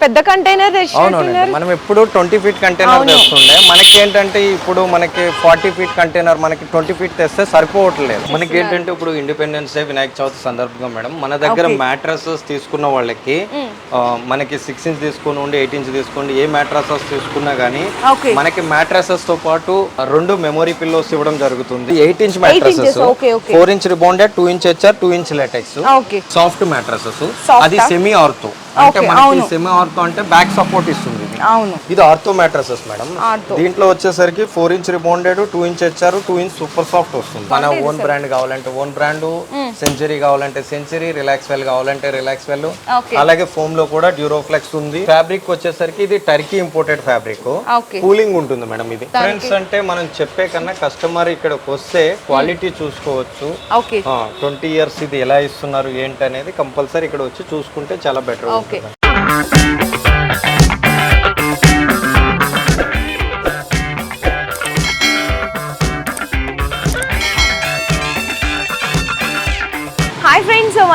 పెద్ద కంటైనర్ అవునవునండి. మనం ఎప్పుడు ట్వంటీ ఫీట్ కంటైనర్ తెస్తుండే. మనకి ఏంటంటే ఇప్పుడు మనకి ఫార్టీ ఫీట్ కంటైనర్ మనకి ట్వంటీ ఫీట్ తెస్తే సరిపోవట్లేదు. మనకి ఏంటంటే ఇప్పుడు ఇండిపెండెన్స్ డే వినాయక చవితి సందర్భంగా మేడం మన దగ్గర మ్యాట్రసెస్ తీసుకున్న వాళ్ళకి ఆ, మనకి సిక్స్ ఇంచ్ తీసుకోండి ఉండి ఎయిట్ ఇంచ్ తీసుకోండి ఏ మ్యాట్రసెస్ తీసుకున్నా గానీ మనకి మ్యాట్రసెస్తో పాటు రెండు మెమరీ పిల్లోస్ ఇవ్వడం జరుగుతుంది. Eight inch mattresses. Four inch rebounded two inch HR two inch latex okay soft mattresses అది సెమీ ఆర్థో అంటే మనకి సెమీ ఆర్థో అంటే బ్యాక్ సపోర్ట్ ఇస్తుంది ఇది. అవును. ఇది ఆర్థో మ్యాట్రసెస్ మేడం. దీంట్లో వచ్చేసరికి four inch rebounded two inch HR two inch super soft వస్తుంది. మన ఓన్ బ్రాండ్ కావాలంటే ఓన్ బ్రాండ్ సెంచరీ కావాలంటే సెంచరీ రిలాక్స్ వెల్ కావాలంటే రిలాక్స్ వెల్. అలాగే ఫోమ్లో కూడా డ్యూరోఫ్లెక్స్ ఉంది. ఫ్యాబ్రిక్ వచ్చేసరికి ఇది టర్కీ ఇంపోర్టెడ్ ఫ్యాబ్రిక్. కూలింగ్ ఉంటుంది మేడం ఇది. ఫ్రెండ్స్ అంటే మనం చెప్పే కన్నా కస్టమర్ ఇక్కడికి వస్తే క్వాలిటీ చూసుకోవచ్చు. ట్వంటీ ఇయర్స్ ఇది ఎలా ఇస్తున్నారు ఏంటి అనేది కంపల్సరీ ఇక్కడ వచ్చి చూసుకుంటే చాలా better okay.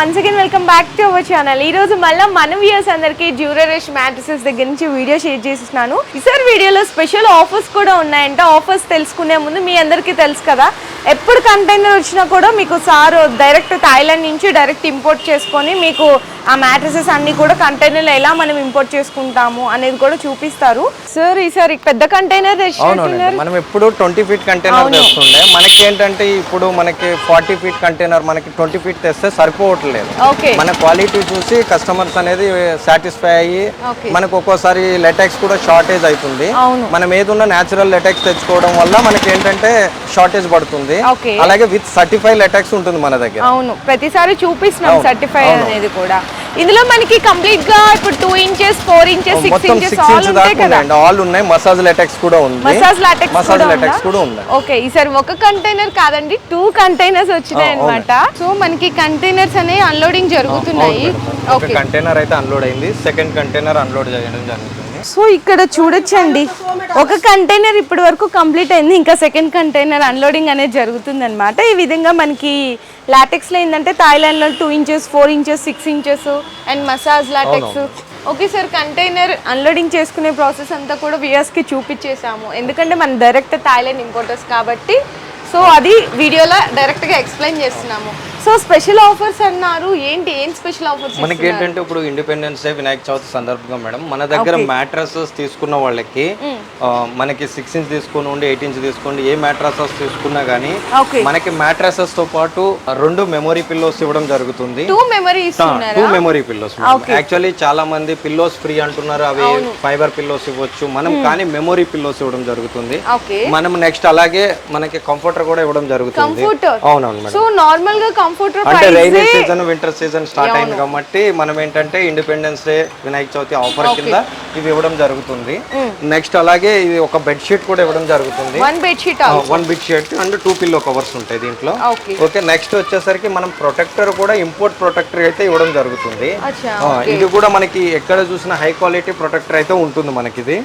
Once again welcome back to our channel ఈ రోజు మళ్ళీ మన వ్యూస్ అందరికి జ్యూరరేష్ మ్యాట్రసెస్ దగ్గర నుంచి వీడియో షేర్ చేసినాను ఈసారి వీడియోలో స్పెషల్ ఆఫర్స్ కూడా ఉన్నాయంట. ఆఫర్స్ తెలుసుకునే ముందు మీ అందరికీ తెలుసు కదా. ఎప్పుడు కంటైనర్ వచ్చినా కూడా మీకు సార్ డైరెక్ట్ థాయిలాండ్ నుంచి డైరెక్ట్ ఇంపోర్ట్ చేసుకొని మీకు ఆ మ్యాట్రసెస్ అన్ని కూడా కంటైనర్లో ఎలా మనం ఇంపోర్ట్ చేసుకుంటాము అనేది కూడా చూపిస్తారు. సార్ ఈసారి పెద్ద కంటైనర్ మనం ఎప్పుడు ట్వంటీ ఫీట్ కంటైనర్ తెస్తుండే. మనకి ఏంటంటే ఇప్పుడు మనకి ఫార్టీ ఫీట్ కంటైనర్ మనకి ట్వంటీ ఫీట్ తెస్తే సరిపోవట్లేదు. ఓకే. మన క్వాలిటీ చూసి కస్టమర్స్ అనేది సాటిస్ఫై అయ్యి మనకు ఒక్కోసారి లెటెక్స్ కూడా షార్టేజ్ అవుతుంది. మనం ఏదున్నా న్యాచురల్ లెటెక్స్ తెచ్చుకోవడం వల్ల మనకి ఏంటంటే షార్టేజ్ పడుతుంది. అలాగే విత్ సర్టిఫై లెటెక్స్ ఉంటుంది మన దగ్గర. అవును. ప్రతిసారి చూపిస్తున్నాం సర్టిఫై అనేది కూడా. ఇందులో మనకి కంప్లీట్గా ఇప్పుడు two inches four inches six inches all ఉంటాయి కదా. ఆల్ ఉన్నాయి. మసాజ్ లెటెక్స్ కూడా ఉంది. మసాజ్ లాటెక్స్ మసాజ్ లెటెక్స్ కూడా ఉంది ఓకే ఈసారి ఒక కంటైనర్ కాదండి టూ కంటైనర్స్ వచ్చినాయి అన్నమాట. సో మనకి కంటైనర్స్ అనేవి అన్లోడింగ్ జరుగుతున్నాయి. ఓకే కంటైనర్ అయితే అన్లోడ్ అయింది. సెకండ్ కంటైనర్ అన్లోడ్ చేయడం జరుగుతుంది సో ఇక్కడ చూడొచ్చండి. ఒక కంటైనర్ ఇప్పటి వరకు కంప్లీట్ అయింది. ఇంకా సెకండ్ కంటైనర్ అన్లోడింగ్ అనేది జరుగుతుంది అనమాట ఈ విధంగా మనకి లాటెక్స్లో ఏంటంటే థాయిలాండ్లో two inches four inches six inches and massage latex okay sir container unloading చేసుకునే ప్రాసెస్ అంతా కూడా వియర్స్కి చూపించేసాము ఎందుకంటే మన డైరెక్ట్ థాయిలాండ్ ఇంపోర్టర్స్ కాబట్టి సో అది వీడియోలో డైరెక్ట్గా ఎక్స్ప్లెయిన్ చేస్తున్నాము. సో స్పెషల్ ఆఫర్స్ అన్నారు. ఏంటి ఏం స్పెషల్ ఆఫర్స్ మనకి ఏంటంటే ఇప్పుడు ఇండిపెండెన్స్ డే వినాయక చవితి సందర్భంగా మేడం మన దగ్గర మ్యాట్రసెస్ తీసుకున్న వాళ్ళకి ఆ, మనకి సిక్స్ ఇంచ్ తీసుకోండి ఉండి ఎయిట్ ఇంచ్ తీసుకోండి ఏ మ్యాట్రసెస్ తీసుకున్నా గానీ మనకి మ్యాట్రసెస్తో పాటు రెండు మెమరీ పిల్లోస్ ఇవ్వడం జరుగుతుంది. టూ మెమరీ ఇస్తున్నారు? టూ మెమరీ పిల్లోస్ యాక్చువల్లీ చాలా మంది పిల్లోస్ ఫ్రీ అంటున్నారు అవి ఫైబర్ పిల్లోస్ ఇవ్వచ్చు. మనం కానీ మెమరీ పిల్లోస్ ఇవ్వడం జరుగుతుంది. మనం నెక్స్ట్ అలాగే మనకి కంఫర్టర్ కూడా ఇవ్వడం జరుగుతుంది. అవునవును సో నార్మల్గా కంఫర్టర్ అంటే rainy season winter season start అయింది కాబట్టి మనం ఏంటంటే independence day Vinayaka Chavithi offer కింద ఇవి ఇవ్వడం జరుగుతుంది. నెక్స్ట్ అలాగే ఇది ఒక బెడ్ షీట్ కూడా ఇవ్వడం జరుగుతుంది. One bed sheet one big sheet and two pillow covers ఉంటాయి దీంట్లో. ఓకే నెక్స్ట్ వచ్చేసరికి మనం ప్రొటెక్టర్ కూడా ఇంపోర్ట్ ప్రొటెక్టర్ అయితే ఇవ్వడం జరుగుతుంది. అచ్చా ఆ, ఇది కూడా మనకి ఎక్కడ చూసిన హై క్వాలిటీ ప్రొటెక్టర్ అయితే ఉంటుంది మనకి ఇది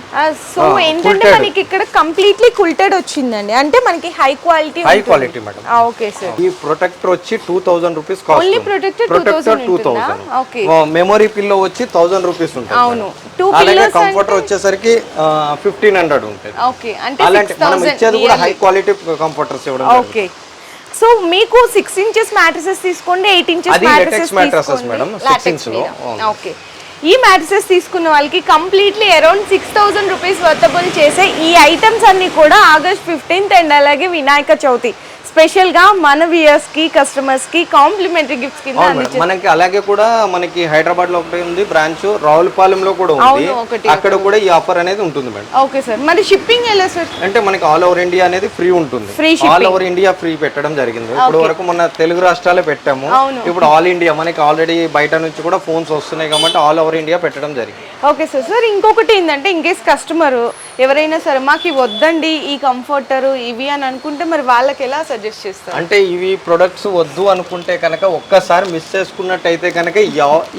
సో ఏంటంటే మనకి ఇక్కడ కంప్లీట్లీ కుల్టెడ్ వచ్చిందండి. అంటే మనకి high quality high quality madam okay sir ఈ ప్రొటెక్టర్ వచ్చి two thousand rupees only cost protector protector two thousand okay memory pillow వచ్చి థౌసండ్ రూపీస్ ఉంటుంది అవును. టూ అలాగే కంఫర్టర్ వచ్చేసరికి ఫిఫ్టీన్ హండ్రెడ్ ఉంటుంది. ఓకే అంటే అలాంటి మనం ఇచ్చేది కూడా హై క్వాలిటీ కంఫర్టర్స్ ఇవ్వడం. ఓకే సో మీకు సిక్స్ ఇంచెస్ మ్యాట్రసెస్ తీసుకోండి ఎయిట్ ఇంచెస్ అది latex మ్యాట్రసెస్ six inch లో. ఓకే ఈ మ్యాట్రసెస్ తీసుకున్న వాళ్ళకి completely around six thousand rupees worthable చేసే ఈ ఐటమ్స్ అన్నీ కూడా ఆగస్ట్ ఫిఫ్టీన్త్ అండ్ అలాగే వినాయక చవితి. స్పెషల్గా మన వియర్స్కి కస్టమర్స్కి కాంప్లిమెంటరీ గిఫ్ట్స్ కింద. మనకి అలాగే కూడా మనకి హైదరాబాద్లో ఒకటి ఉంది బ్రాంచ్ రావులపాలెంలో కూడా ఉంది. అక్కడ కూడా ఈ ఆఫర్ అనేది ఉంటుంది మేడం. Okay sir. మరి షిప్పింగ్ ఎలా సార్? అంటే మనకి ఆల్ ఓవర్ ఇండియా అనేది ఫ్రీ ఉంటుంది. ఆల్ ఓవర్ ఇండియా ఫ్రీ పెట్టడం జరిగింది. ఇప్పుడు వరకు మన తెలుగు రాష్ట్రాలే పెట్టాము. ఇప్పుడు ఆల్ ఇండియా మనకి ఆల్రెడీ బయట నుంచి కూడా ఫోన్స్ వస్తున్నాయి కాబట్టి ఆల్ ఓవర్ ఇండియా పెట్టడం జరిగింది. Okay sir. సార్ ఇంకొకటి ఏంటంటే ఇన్ కేస్ కస్టమర్ ఎవరైనా సరే మాకు వద్దండి ఈ కంఫర్టర్ ఇవి అని అనుకుంటే మరి వాళ్ళకి ఎలా సజెస్ట్ చేస్తారు అంటే ఇవి ప్రొడక్ట్స్ వద్దు అనుకుంటే కనుక ఒక్కసారి మిస్ చేసుకున్నట్టయితే కనుక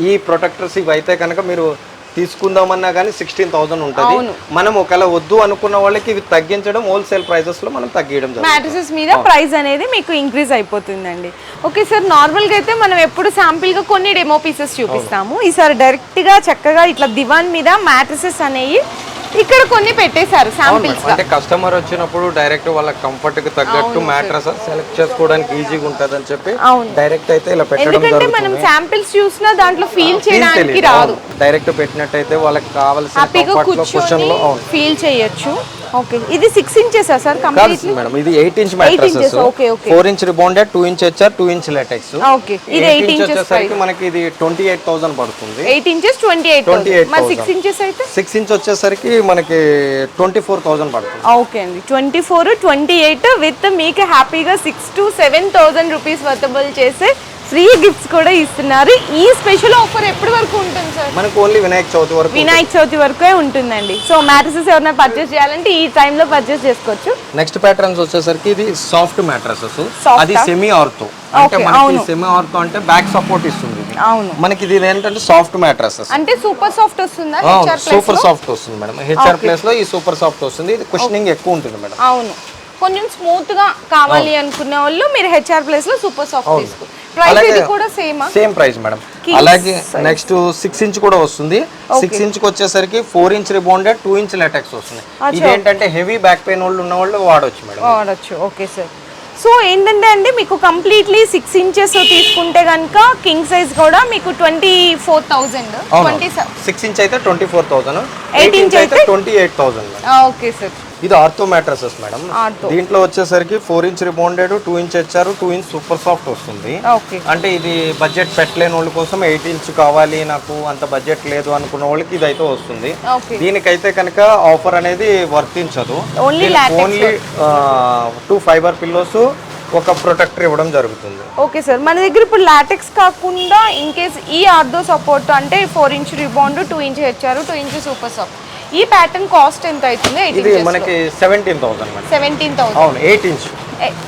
ఈ ప్రొటెక్టర్స్ ఇవి అయితే కనుక మీరు తీసుకుందామన్నా కానీ సిక్స్టీన్ థౌసండ్ ఉంటుంది. మనం ఒకవేళ వద్దు అనుకున్న వాళ్ళకి ఇవి తగ్గించడం హోల్సేల్ ప్రైజెస్లో మనం తగ్గించడం మ్యాట్రసెస్ మీద ప్రైస్ అనేది మీకు ఇంక్రీజ్ అయిపోతుందండి. ఓకే సార్ నార్మల్గా అయితే మనం ఎప్పుడు శాంపిల్గా కొన్ని డెమో పీసెస్ చూపిస్తాము. ఈసారి డైరెక్ట్గా చక్కగా ఇట్లా దివాన్ మీద మ్యాట్రసెస్ అనేవి ఇక్కడ కొన్ని పెట్టేశారు శాంపిల్స్. అంటే కస్టమర్ వచ్చినప్పుడు డైరెక్ట్ వాళ్ళ కంఫర్ట్కి తగ్గట్టు మ్యాట్రస్ సెలెక్ట్ చేసుకోవడానికి ఈజీగా ఉంటది అని చెప్పి. డైరెక్ట్ అయితే ఇలా పెట్టడం ఎందుకంటే మనం శాంపిల్స్ చూసినా దాంట్లో ఫీల్ చేయడానికి రాదు. డైరెక్ట్ పెట్టినట్టయితే వాళ్ళకి కావాల్సిన కుషన్లో ఫీల్ చేయొచ్చు. ఓకే ఇది సిక్స్ ఇంచెసా సార్ కంప్లీట్లీ మేడం ఇది eight inch mattresses. Four inch rebounded two inch HR two inch latex okay ఇది ఎయిట్ ఇంచెస్ మనకి ఇది ట్వంటీ ఎయిట్ థౌసండ్ పడుతుంది. Eight inches twenty eight 28,000. మరి సిక్స్ ఇంచెస్ అయితే? సిక్స్ ఇంచ్ వచ్చేసరికి మనకి ట్వంటీ ఫోర్ థౌసండ్ పడుతుంది ఓకే అండి. Twenty four twenty eight with మీకు హ్యాపీగా six to seven thousand rupees worthable చేసే ఫ్రీ గిఫ్ట్స్ కూడా ఇస్తున్నారు. ఈ స్పెషల్ ఆఫర్ ఎప్పటి వరకు ఉంటుంది సార్? మనకు ఓన్లీ వినాయక చవితి వరకు వినాయక చవితి వరకే ఉంటుందండి. సో మ్యాట్రసెస్ ఎవరైనా పర్చేస్ చేయాలంటే ఈ టైంలో పర్చేస్ చేసుకోవచ్చు. నెక్స్ట్ ప్యాటర్న్స్ వచ్చేసరికి ఇది సాఫ్ట్ మ్యాట్రసెస్ అది? సెమీ ఆర్తో అంటే మనకి. సెమీ ఆర్తో అంటే బ్యాక్ సపోర్ట్ ఇస్తుంది అవును. మనకి ఇది ఏంటంటే సాఫ్ట్ మ్యాట్రసెస్ అంటే సూపర్ సాఫ్ట్ వస్తుందా హెచ్ఆర్ సూపర్ సాఫ్ట్ వస్తుంది మేడం హెచ్ఆర్ ప్లేస్లో ఈ సూపర్ సాఫ్ట్ వస్తుంది. ఇది కుషనింగ్ ఎక్కువ ఉంటుంది మేడం అవును. కొంచెం స్మూత్గా కావాలి అనుకునే వాళ్ళు మీరు హెచ్ఆర్ ప్లేస్లో సూపర్ సాఫ్ట్ తీసుకో ప్రైస్ అలాగే- ఇది కూడా సేమా సేమ్ ప్రైస్ మేడం అలాగే నెక్స్ట్ సిక్స్ ఇంచ్ కూడా వస్తుంది. సిక్స్ ఇంచ్ వచ్చేసరికి four inch rebounded two inch latex వస్తుంది. ఇది ఏంటంటే హెవీ బ్యాక్ పెయిన్ వాళ్ళు ఉన్న వాళ్ళు వాడవచ్చు మేడం వాడచ్చు. ఓకే సార్ సో ఏంటంటే అండి మీకు కంప్లీట్లీ సిక్స్ ఇంచెస్ తీసుకుంటే కనుక కింగ్ సైజ్ కూడా మీకు twenty four twenty six inch అయితే twenty four thousand eight inch అయితే? Twenty eight thousand okay sir ఇది ఆర్థో మ్యాట్రసెస్ మేడం. దీంట్లో వచ్చేసరికి four inch rebounded two inch HR two inch super soft వస్తుంది. అంటే ఇది బడ్జెట్ పెట్టలేని వాళ్ళ కోసం ఎయిట్ ఇంచ్ కావాలి నాకు అంత బడ్జెట్ లేదు అనుకున్న వాళ్ళకి ఇది అయితే వస్తుంది దీనికైతే కనుక ఆఫర్ అనేది వర్తించదు. ఓన్లీ టూ ఫైబర్ పిల్లోస్ ఒక ప్రొటెక్టర్ ఇవ్వడం జరుగుతుంది. Okay sir. మన దగ్గర ఇప్పుడు లాటెక్స్ కాకుండా ఇన్ కేస్ ఈ ఆర్దో సపోర్ట్ అంటే four inch rebond two inch HR two inch super soft. ఈ ప్యాటర్న్ కాస్ట్ ఎంత అవుతుంది? ఇది మనకి సెవెంటీన్ థౌసండ్ సెవెంటీన్ థౌసండ్ అవును eight inch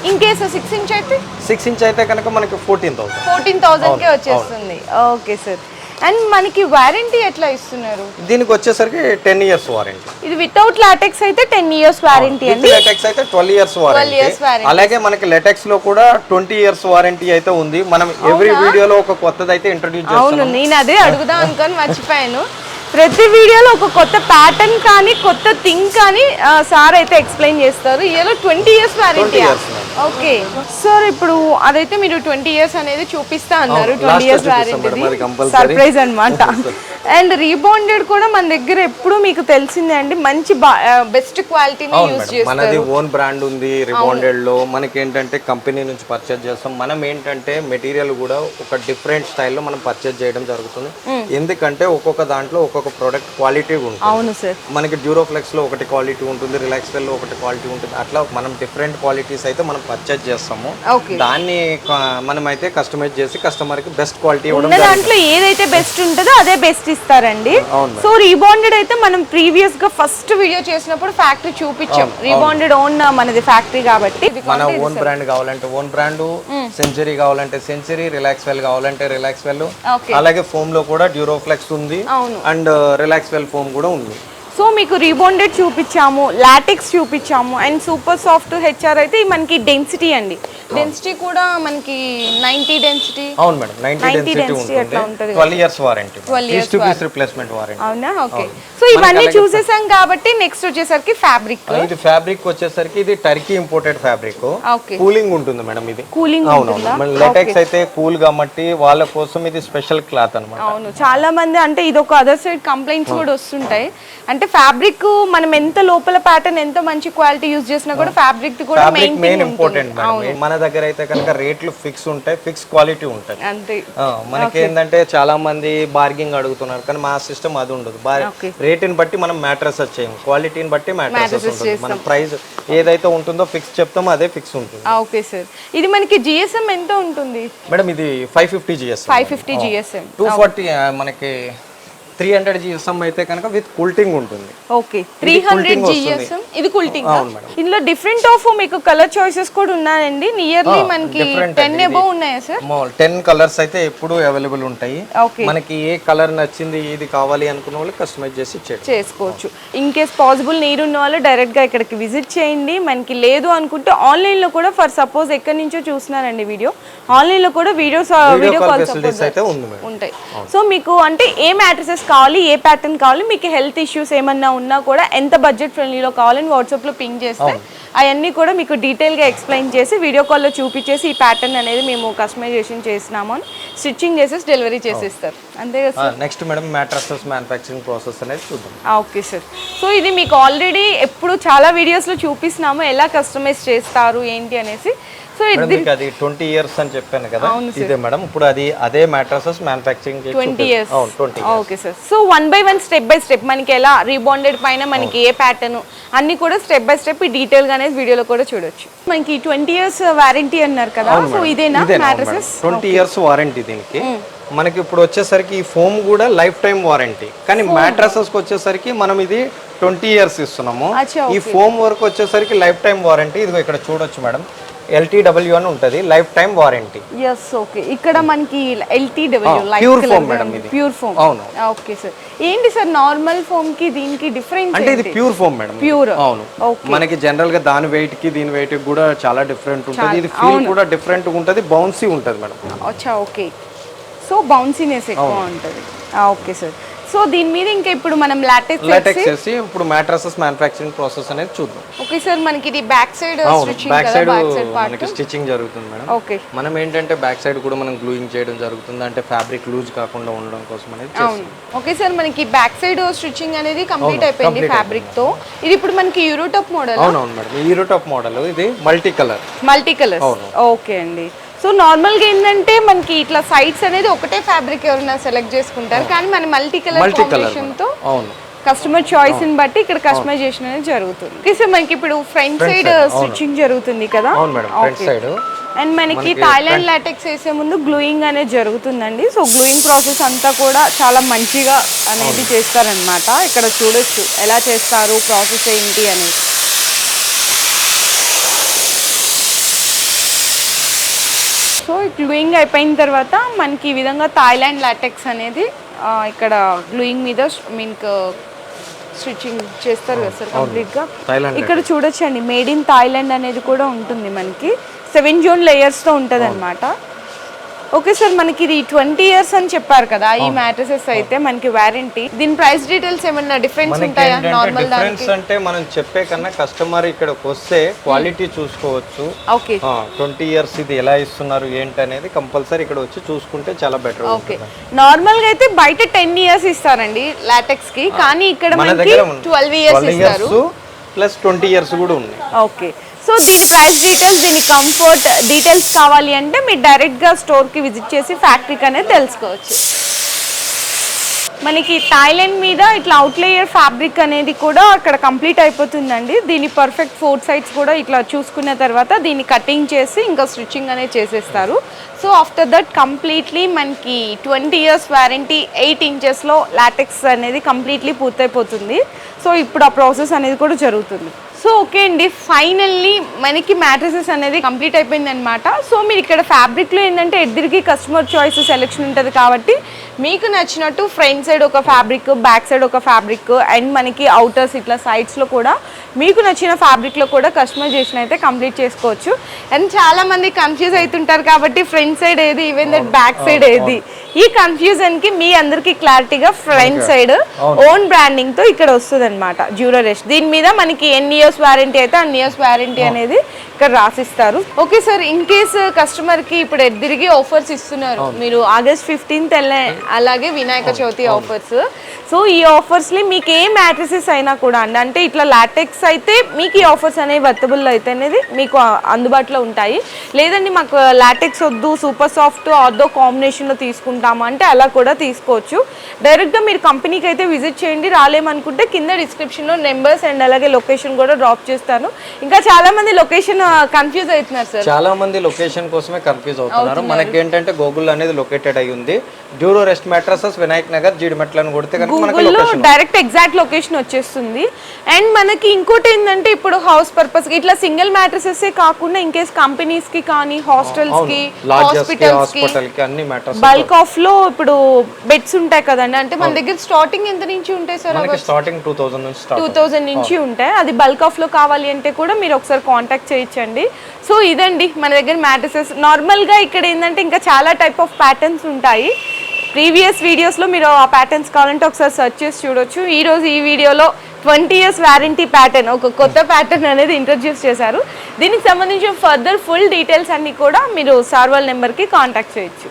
in case six inch అయితే? సిక్స్ ఇంచ్ అయితే కనుక మనకి ఫోర్టీన్ థౌసండ్ ఫోర్టీన్ థౌసండ్కే వచ్చేస్తుంది. ఓకే సార్ అండ్ మనకి వారంటీ ఎట్లా ఇస్తున్నారు? దీనికి వచ్చేసరికి టెన్ ఇయర్స్ వారంటీ ఇది వితౌట్ లాటెక్స్ అయితే టెన్ ఇయర్స్ వారంటీ అండి? లెటెక్స్ అయితే ట్వెల్వ్ ఇయర్స్ వారంటీ. అలాగే మనకి లెటెక్స్లో కూడా ట్వంటీ ఇయర్స్ వారంటీ అయితే ఉంది. మనం ఎవ్రీ వీడియోలో ఒక కొత్తది అయితే ఇంట్రొడ్యూస్ అవును నేను అదే అడుగుదాం అనుకొని మర్చిపోయాను. ప్రతి వీడియోలో ఒక కొత్త ప్యాటర్న్ కానీ కొత్త థింగ్ కానీ సార్ అయితే ఎక్స్ప్లెయిన్ చేస్తారు. ఇయర్లో twenty years ma'am. Okay sir ఇప్పుడు అదైతే మీరు ట్వంటీ ఇయర్స్ అనేది చూపిస్తా అన్నారు. Twenty years compulsory. సర్ప్రైజ్ అనమాట అండ్ రీబాండెడ్ కూడా మన దగ్గర ఎప్పుడు మీకు తెలిసిందే అండి. మంచి బెస్ట్ క్వాలిటీని యూజ్ మనది ఓన్ బ్రాండ్ ఉంది రిబాండెడ్లో. మనకి ఏంటంటే కంపెనీ నుంచి పర్చేజ్ చేస్తాం. మనం ఏంటంటే మెటీరియల్ కూడా ఒక డిఫరెంట్ స్టైల్లో మనం పర్చేజ్ చేయడం జరుగుతుంది. ఎందుకంటే ఒక్కొక్క దాంట్లో ఒక్కొక్క ప్రోడక్ట్ క్వాలిటీ ఉంటుంది. అవును సార్. మనకి డ్యూరోఫ్లెక్స్లో ఒకటి క్వాలిటీ ఉంటుంది రిలాక్స్లో ఒకటి క్వాలిటీ ఉంటుంది. అట్లా మనం డిఫరెంట్ క్వాలిటీస్ అయితే మనం పర్చేజ్ చేస్తాము. దాన్ని మనం అయితే కస్టమైజ్ చేసి కస్టమర్కి బెస్ట్ క్వాలిటీ దాంట్లో ఏదైతే బెస్ట్ ఉంటుందో అదే బెస్ట్ ఇస్తారండి. సో రీబాండెడ్ అయితే మనం ప్రీవియస్గా ఫస్ట్ వీడియో చేసినప్పుడు ఫ్యాక్టరీ చూపించాం. రీబాండెడ్ ఓన్ మనది ఫ్యాక్టరీ కాబట్టి. మన ఓన్ బ్రాండ్ కావాలంటే ఓన్ బ్రాండ్ సెంచరీ కావాలంటే సెంచరీ రిలాక్స్ వెల్ కావాలంటే రిలాక్స్ వెల్ అలాగే ఫోమ్లో కూడా డ్యూరోఫ్లెక్స్ ఉంది అవును. అండ్ రిలాక్స్ వెల్ ఫోమ్ కూడా ఉంది. సో మీకు రీబాండెడ్ చూపించాము లాటెక్స్ చూపించాము అండ్ సూపర్ సాఫ్ట్ హెచ్ఆర్ అయితే మనకి డెన్సిటీ అండి. డెన్సిటీ కూడా మనకి నైంటీ డెన్సిటీ అవును మేడం నైన్టీ 90 డెన్సిటీ ఉంటుంది. ఉంటుంది twelve years warranty 12 years piece to piece replacement warranty అవునా? ఓకే సో ఇవన్నీ చూసేసాం కాబట్టి నెక్స్ట్ వచ్చేసరికి ఫ్యాబ్రిక్ ఇది ఫ్యాబ్రిక్ వచ్చేసరికి ఇది టర్కీ ఇంపోర్టెడ్ ఫ్యాబ్రిక్ కూలింగ్ ఉంటుంది మేడం ఇది. కూలింగ్ అవునవును మన లెటెక్స్ అయితే కూల్ కాబట్టి వాళ్ళ కోసం ఇది స్పెషల్ క్లాత్ అన్నమాట. అవును. చాలా మంది అంటే ఇది ఒక అదర్ సైడ్ కంప్లైంట్స్ కూడా వస్తుంటాయి. అంటే ఫ్యాబ్రిక్ మనం ఎంత లోపల ప్యాటర్న్ ఎంత మంచి క్వాలిటీ యూజ్ చేసినా కూడా ఫ్యాబ్రిక్ కూడా ఫ్యాబ్రిక్ మెయిన్ ఇంపార్టెంట్ మన దగ్గర అయితే కనుక రేట్లు ఫిక్స్ ఉంటాయి ఫిక్స్ క్వాలిటీ ఉంటాయి. అంతే. మనకి ఏంటంటే చాలా మంది బార్గింగ్ అడుగుతున్నారు కానీ మా సిస్టమ్ అది ఉండదు. రేటుని బట్టి మనం మ్యాట్రస్ వచ్చేయం క్వాలిటీని బట్టి మ్యాట్రసెస్ ఉంటుంది. మన ప్రైస్ ఏదైతే ఉంటుందో ఫిక్స్ చెప్తామో అదే ఫిక్స్ ఉంటుంది. ఓకే సార్ ఇది మనకి జిఎస్ఎం ఎంత ఉంటుంది? మేడం ఇది five fifty five fifty GSM two forty మనకి త్రీ హండ్రెడ్ జిఎస్ఎం అయితే కనుక విత్ కూల్టింగ్ ఉంటుంది. ఓకే త్రీ హండ్రెడ్ జిఎస్ఎం ఇది కుల్టింగ్. ఇందులో డిఫరెంట్ ఆఫ్ మీకు కలర్ చాయిసెస్ కూడా ఉన్నాయండి. నియర్లీ మనకి టెన్ ఎబో ఉన్నాయా సార్ టెన్ కలర్స్ అయితే ఎప్పుడు అవైలబుల్ ఉంటాయి. ఓకే మనకి ఏ కలర్ నచ్చింది ఇది కావాలి అనుకున్న వాళ్ళు కస్టమైజ్ చేసి చేసుకోవచ్చు. ఇన్ కేస్ పాసిబుల్ నీరు ఉన్న వాళ్ళు డైరెక్ట్గా ఇక్కడికి విజిట్ చేయండి. మనకి లేదు అనుకుంటే ఆన్లైన్లో కూడా ఫర్ సపోజ్ ఎక్కడి నుంచో చూస్తున్నారండి వీడియో ఆన్లైన్లో కూడా వీడియోస్ వీడియో కాల్ ఉంటాయి. సో మీకు అంటే ఏ మ్యాట్రసెస్ కావాలి ఏ ప్యాటర్న్ కావాలి మీకు హెల్త్ ఇష్యూస్ ఏమన్నా ఉన్నా కూడా ఎంత బడ్జెట్ ఫ్రెండ్లీలో కావాలని వాట్సాప్లో పింక్ చేస్తే అవన్నీ కూడా మీకు డీటెయిల్గా ఎక్స్ప్లెయిన్ చేసి వీడియో కాల్లో చూపించేసి ఈ ప్యాటర్న్ అనేది మేము కస్టమైజేషన్ చేసినాము అని స్టిచ్చింగ్ చేసేసి డెలివరీ చేసేస్తారు. అంతే కదా sir next madam mattresses manufacturing process అనేది చూద్దాం. ఓకే సార్ సో ఇది మీకు ఆల్రెడీ ఎప్పుడు చాలా వీడియోస్లో చూపిస్తున్నాము ఎలా కస్టమైజ్ చేస్తారు ఏంటి అనేసి. సో ఇది మీకు అది ట్వంటీ ఇయర్స్ అని చెప్పాను కదా. ఇదే మేడం ఇప్పుడు అది అదే mattresses manufacturing twenty years okay sir so one by one step by step మనకి ఎలా రీబాండెడ్ పైన మనకి ఏ ప్యాటర్న్ అన్ని కూడా స్టెప్ బై స్టెప్ డీటెయిల్గా అనేది వీడియోలో కూడా చూడొచ్చు. మనకి ట్వంటీ ఇయర్స్ వారంటీ అన్నారు కదా. సో ఇదేనా మ్యాట్రసెస్ ట్వంటీ ఇయర్స్ వారంటీ దీనికి. మనకి ఇప్పుడు వచ్చేసరికి ఈ ఫోమ్ కూడా లైఫ్ టైం వారంటీ కానీ మ్యాట్రసెస్కి వచ్చేసరికి మనం ఇది ట్వంటీ ఇయర్స్ ఇస్తున్నాము. ఈ ఫోమ్ వర్క్ వచ్చేసరికి లైఫ్ టైం వారంటీ ఇదిగో ఇక్కడ చూడొచ్చు మేడం ఎల్టీడబ్ల్యూ అని ఉంటుంది lifetime warranty. Yes okay ఇక్కడ మనకి ఎల్టీడబ్ల్యూ pure foam madam ఇది. ప్యూర్ ఫోమ్ అవును. ఓకే సార్ ఏంటి సార్ నార్మల్ ఫోమ్కి దీనికి డిఫరెన్స్ అంటే ఇది ప్యూర్ ఫోమ్ మేడం. Pure. అవును. మనకి జనరల్గా దాని వెయిట్కి దీని వెయిట్కి కూడా చాలా డిఫరెంట్ ఉంటుంది. ఇది ఫీల్ కూడా డిఫరెంట్ ఉంటుంది బౌన్సీ ఉంటుంది మేడం అచ్చా ఓకే సో బౌన్సీనెస్ ఎక్కువ ఉంటుంది. ఓకే సార్ సో దీని మీద ఇంకా ఇప్పుడు మనం లాటెక్స్ లాటెక్స్ వేసి ఇప్పుడు మ్యాట్రసెస్ మ్యానుఫ్యాక్చరింగ్ ప్రాసెస్ అనేది చూద్దాం. ఓకే సార్ మనకి ఇది బ్యాక్ సైడ్ అవును స్టిచ్చింగ్ బ్యాక్ సైడ్ మనకి స్టిచ్చింగ్ జరుగుతుంది మేడం. ఓకే. మనం ఏంటంటే బ్యాక్ సైడ్ కూడా మనం గ్లూయింగ్ చేయడం జరుగుతుంది అంటే ఫ్యాబ్రిక్ లూజ్ కాకుండా ఉండడం కోసం అనేది చేస్తాం. అవును. ఓకే సార్ మనకి బ్యాక్ సైడ్ స్టిచ్చింగ్ అనేది కంప్లీట్ అయిపోయింది ఫ్యాబ్రిక్తో ఇది ఇప్పుడు మనకి యూరోటప్ మోడల్ అవునవును మేడం యూరోటాప్ మోడల్ ఇది multi colour multi colours okay అండి. సో నార్మల్గా ఏంటంటే మనకి ఇట్లా సైడ్స్ అనేది ఒకటే ఫ్యాబ్రిక్ ఎవరైనా సెలెక్ట్ చేసుకుంటారు. కానీ మన మల్టీ కలర్ మల్టీ కలర్ కాంబినేషన్తో అవును. కస్టమర్ చాయిస్ని బట్టి ఇక్కడ కస్టమైజేషన్ అనేది జరుగుతుంది. ఓకే సార్ మనకి ఇప్పుడు ఫ్రంట్ సైడ్ స్టిచ్చింగ్ జరుగుతుంది కదా? అవును మేడం ఫ్రంట్ సైడ్ అండ్ మనకి థాయిలాండ్ లాటెక్స్ వేసే ముందు గ్లూయింగ్ అనేది జరుగుతుందండి. సో గ్లూయింగ్ ప్రాసెస్ అంతా కూడా చాలా మంచిగా అనేది చేస్తారనమాట ఇక్కడ చూడొచ్చు ఎలా చేస్తారు ప్రాసెస్ ఏంటి అనేది. సో గ్లూయింగ్ అయిపోయిన తర్వాత మనకి ఈ విధంగా థాయిలాండ్ లాటెక్స్ అనేది ఇక్కడ గ్లూయింగ్ మీద మీకు స్టిచ్చింగ్ చేస్తారు కదా సార్ కంప్లీట్గా. ఇక్కడ చూడొచ్చండి. మేడ్ ఇన్ థాయిలాండ్ అనేది కూడా ఉంటుంది మనకి. సెవెన్ జోన్ లేయర్స్తో ఉంటుంది అనమాట ఓకే సార్ మనకి ఇది ట్వంటీ ఇయర్స్ అని చెప్పారు కదా ఈ మ్యాట్రసెస్ అయితే మనకి వారంటీ. దీని ప్రైస్ డీటెయిల్స్ ఏమన్నా డిఫరెన్స్ ఉంటాయా? నార్మల్ డిఫరెన్స్ అంటే మనం చెప్పే కన్నా కస్టమర్ ఇక్కడికి వస్తే క్వాలిటీ చూసుకోవచ్చు. ఓకే. ట్వంటీ ఇయర్స్ ఇది ఎలా ఇస్తున్నారు ఏంటి అనేది కంపల్సరీ ఇక్కడ వచ్చి చూసుకుంటే చాలా బెటర్ ఓకే. నార్మల్గా అయితే బయట టెన్ ఇయర్స్ ఇస్తారండి లాటెక్స్కి కానీ ఇక్కడ మన మనకి ట్వెల్వ్ ఇయర్స్ ఇస్తారు. ప్లస్ ట్వంటీ ఇయర్స్ కూడా ఉన్నాయి. ఓకే. సో దీని ప్రైస్ డీటెయిల్స్ దీని కంఫర్ట్ డీటెయిల్స్ కావాలి అంటే మీరు డైరెక్ట్గా స్టోర్కి విజిట్ చేసి ఫ్యాక్టరీకి అనేది తెలుసుకోవచ్చు. మనకి థాయిలాండ్ మీద ఇట్లా అవుట్లేయర్ ఫ్యాబ్రిక్ అనేది కూడా అక్కడ కంప్లీట్ అయిపోతుందండి. దీని పర్ఫెక్ట్ ఫోర్ సైడ్స్ కూడా ఇట్లా చూసుకున్న తర్వాత దీన్ని కటింగ్ చేసి ఇంకా స్టిచ్చింగ్ అనేది చేసేస్తారు. సో ఆఫ్టర్ దట్ కంప్లీట్లీ మనకి ట్వంటీ ఇయర్స్ వారంటీ ఎయిట్ ఇంచెస్లో లాటెక్స్ అనేది కంప్లీట్లీ పూర్తయిపోతుంది. సో ఇప్పుడు ఆ ప్రాసెస్ అనేది కూడా జరుగుతుంది. సో ఓకే అండి. ఫైనల్లీ మనకి మ్యాట్రసెస్ అనేది కంప్లీట్ అయిపోయింది అనమాట సో మీరు ఇక్కడ ఫ్యాబ్రిక్లో ఏంటంటే ఎద్దరికి కస్టమర్ చాయిస్ సెలెక్షన్ ఉంటుంది కాబట్టి మీకు నచ్చినట్టు ఫ్రంట్ సైడ్ ఒక ఫ్యాబ్రిక్ బ్యాక్ సైడ్ ఒక ఫ్యాబ్రిక్ అండ్ మనకి అవుటర్స్ ఇట్లా సైడ్స్లో కూడా మీకు నచ్చిన ఫ్యాబ్రిక్లో కూడా కస్టమైజేషన్ అయితే కంప్లీట్ చేసుకోవచ్చు. అండ్ చాలా మంది కన్ఫ్యూజ్ అవుతుంటారు కాబట్టి ఫ్రంట్ సైడ్ ఏది ఈవెన్ దట్ బ్యాక్ సైడ్ ఏది? ఈ కన్ఫ్యూజన్కి మీ అందరికీ క్లారిటీగా ఫ్రంట్ సైడ్ ఓన్ బ్రాండింగ్తో ఇక్కడ వస్తుంది అనమాట జ్యూరరెస్ట్ దీని మీద మనకి ఎన్ని ఇయర్స్ వారంటీ అయితే అన్ని ఇయర్స్ వారంటీ అనేది ఇక్కడ రాసిస్తారు. ఓకే సార్ ఇన్ కేస్ కస్టమర్కి ఇప్పుడు తిరిగి ఆఫర్స్ ఇస్తున్నారు. మీరు ఆగస్ట్ ఫిఫ్టీన్త్ అలాగే వినాయక చవితి ఆఫర్స్ సో ఈ ఆఫర్స్లో మీకు ఏ మ్యాట్రసెస్ అయినా కూడా అండి అంటే ఇట్లా లాటెక్స్ అయితే మీకు ఈ ఆఫర్స్ అనేవి వర్తబుల్ అయితే అనేది మీకు అందుబాటులో ఉంటాయి. లేదండి మాకు లాటెక్స్ వద్దు సూపర్ సాఫ్ట్ ఆర్దో కాంబినేషన్లో తీసుకుంటాం తీసుకుంటాము అంటే అలా కూడా తీసుకోవచ్చు. డైరెక్ట్గా మీరు కంపెనీకి అయితే విజిట్ చేయండి రాలేమనుకుంటే కింద డిస్క్రిప్షన్లో నెంబర్స్ అండ్ అలాగే లొకేషన్ కూడా డ్రాప్ చేస్తాను. ఇంకా చాలా మంది లొకేషన్ కన్ఫ్యూజ్ అవుతున్నారు సార్ చాలా మంది లొకేషన్ కోసమే కన్ఫ్యూజ్ అవుతున్నారు. మనకి ఏంటంటే గూగుల్ అనేది లొకేటెడ్ అయి ఉంది. Duro Rest mattresses Vinayak Nagar జీడిమెట్లను కొడితే గూగుల్లో డైరెక్ట్ ఎగ్జాక్ట్ లొకేషన్ వచ్చేస్తుంది. అండ్ మనకి ఇంకోటి ఏంటంటే ఇప్పుడు హౌస్ పర్పస్ ఇట్లా సింగిల్ మ్యాట్రసెస్ కాకుండా ఇంకేస్ కంపెనీస్కి కానీ హాస్టల్స్కి హాస్పిటల్స్కి బల్క్ ఆఫ్ లో ఇప్పుడు బెడ్స్ ఉంటాయి కదండి. అంటే మన దగ్గర స్టార్టింగ్ ఎంత నుంచి ఉంటాయి సార్ మనకి స్టార్టింగ్ టూ థౌసండ్ నుంచి టూ థౌజండ్ నుంచి ఉంటాయి. అది బల్క్ ఆఫ్లో కావాలి అంటే కూడా మీరు ఒకసారి కాంటాక్ట్ చేయొచ్చండి. సో ఇదండి మన దగ్గర మ్యాట్రసెస్ నార్మల్గా ఇక్కడ ఏంటంటే ఇంకా చాలా టైప్ ఆఫ్ ప్యాటర్న్స్ ఉంటాయి. ప్రీవియస్ వీడియోస్లో మీరు ఆ ప్యాటర్న్స్ కావాలంటే ఒకసారి సెర్చ్ చేసి చూడొచ్చు. ఈ రోజు ఈ వీడియోలో ట్వంటీ ఇయర్స్ వ్యారంటీ ప్యాటర్న్ ఒక కొత్త ప్యాటర్న్ అనేది ఇంట్రడ్యూస్ చేశారు. దీనికి సంబంధించిన ఫర్దర్ ఫుల్ డీటెయిల్స్ అన్ని కూడా మీరు సార్ వాళ్ళ నెంబర్కి కాంటాక్ట్ చేయొచ్చు.